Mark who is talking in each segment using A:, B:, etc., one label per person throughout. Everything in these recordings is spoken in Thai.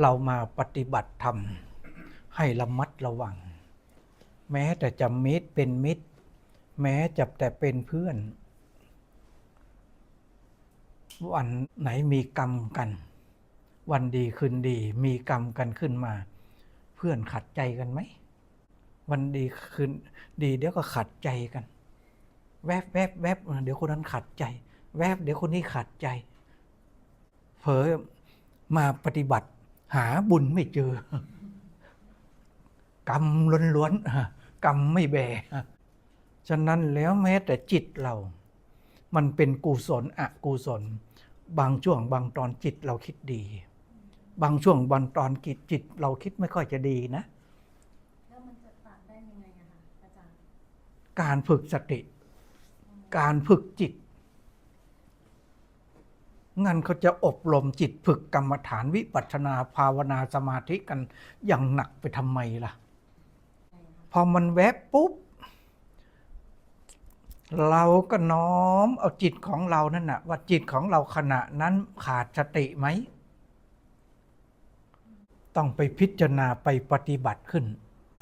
A: เรามาปฏิบัติธรรม ให้ระมัดระวัง แม้แต่จะมิตรเป็นมิตร แม้จะแต่เป็นเพื่อน วันไหนมีกรรมกัน วันดีคืนดีมีกรรมกันขึ้นมา เพื่อนขัดใจกันไหม วันดีคืนดีเดี๋ยวก็ขัดใจกัน แวบแวบแวบเดี๋ยวคนนั้นขัดใจ แวบเดี๋ยวคนนี้ขัดใจ เผลอมาปฏิบัติ หาบุญไม่เจอ กรรมล้วนๆกรรมไม่แบฉะนั้นแล้วแม้แต่จิตเรา มันเป็นกุศลอกุศล บางช่วงบางตอนจิตเราคิดดี บางช่วงบางตอนจิตจิตเราคิดไม่ค่อยจะดีนะ
B: แล้วมันจะตัดได้ยังไงอะคะอาจารย์
A: การฝึกสติ การฝึกจิต งั้นเขาจะอบรมจิตฝึกกรรมฐานวิปัสสนาภาวนาสมาธิกันอย่างหนักไปทำไมล่ะ พอมันแวบปุ๊บ เราก็น้อมเอาจิตของเรานั่นนะว่าจิตของเราขณะนั้นขาดสติไหม ต้องไปพิจารณาไปปฏิบัติขึ้น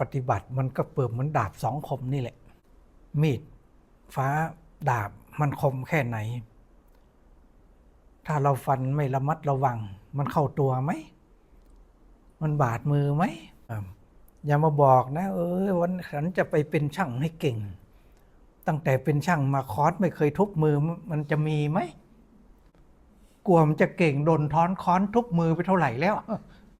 A: ปฏิบัติมันก็เปิดเหมือนดาบสองคมนี่แหละ มีดฟ้าดาบมันคมแค่ไหน ถ้าเราฟันไม่ระมัดระวัง มันเข้าตัวไหม มันบาดมือไหมอ่าอย่ามาบอกนะ เออวันฉันจะไปเป็นช่างให้เก่ง ตั้งแต่เป็นช่างมาคอร์สไม่เคยทุบมือมันจะมีไหมกลัวมันจะเก่งโดนท้อนค้อนทุบมือไปเท่าไหร่แล้ว